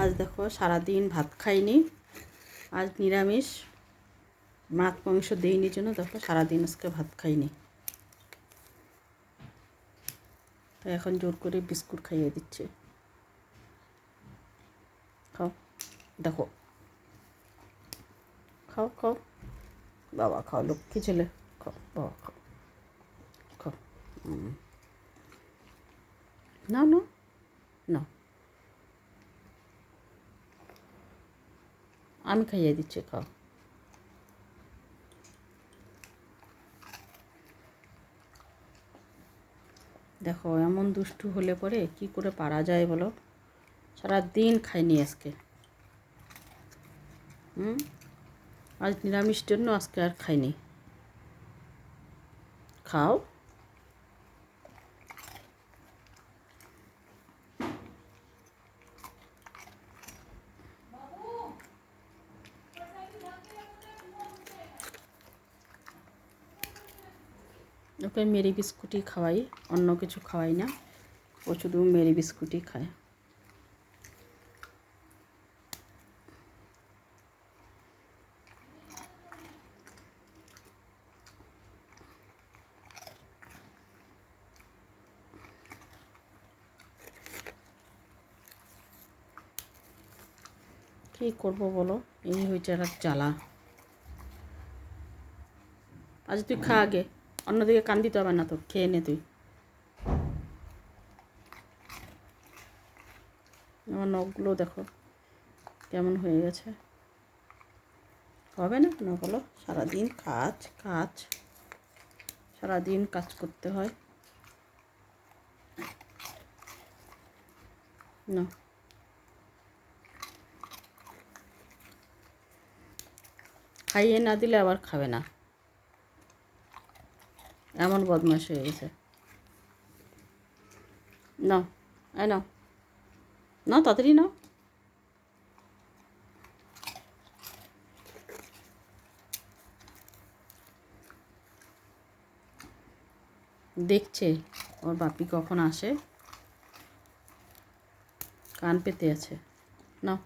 আজ দেখো সারাদিন ভাত খাইনি। আজ নিরামিষ। মাছ, মাংস দেইনি জন্য দেখো সারাদিন আজকে ভাত খাইনি। তাই এখন জোর করে বিস্কুট খাইয়ে দিচ্ছে। খাও, দেখো। খাও খাও। বাবা, খাও, লক্ষ্মী ছেলে। খাও, বাবা, খাও। খাও। না না। না। আমি খাইয়ে দিচ্ছি, খাও। দেখো, এমন দুষ্টু হলে পরে কি করে পারা যায় বলো? সারা দিন খাইনি আজকে। হুম? আজ নিরামিষ জন্য আজকে আর খাইনি। খাও। ওকে মেরি বিস্কুটই খাওয়াই, অন্য কিছু খাওয়াই না। ও শুধু মেরি বিস্কুটই খায়। কী করব বলো? এই হয়েছে একটা জ্বালা। আজ তুই খা আগে। অন্যদিকে কান দিতে হবে না তো, খেয়ে নে তুই। আমার নখগুলো দেখো কেমন হয়ে গেছে। হবে না বলো সারাদিন কাজ কাজ। সারাদিন কাজ করতে হয়। না। খাইয়ে না দিলে আবার খাবে না। এমন বদমাস হয়ে গেছে। নাও, এই নাও। নাও, তাড়াতাড়ি নাও। দেখছে, ওর বাপি কখন আসে? কান পেতে আছে। নাও।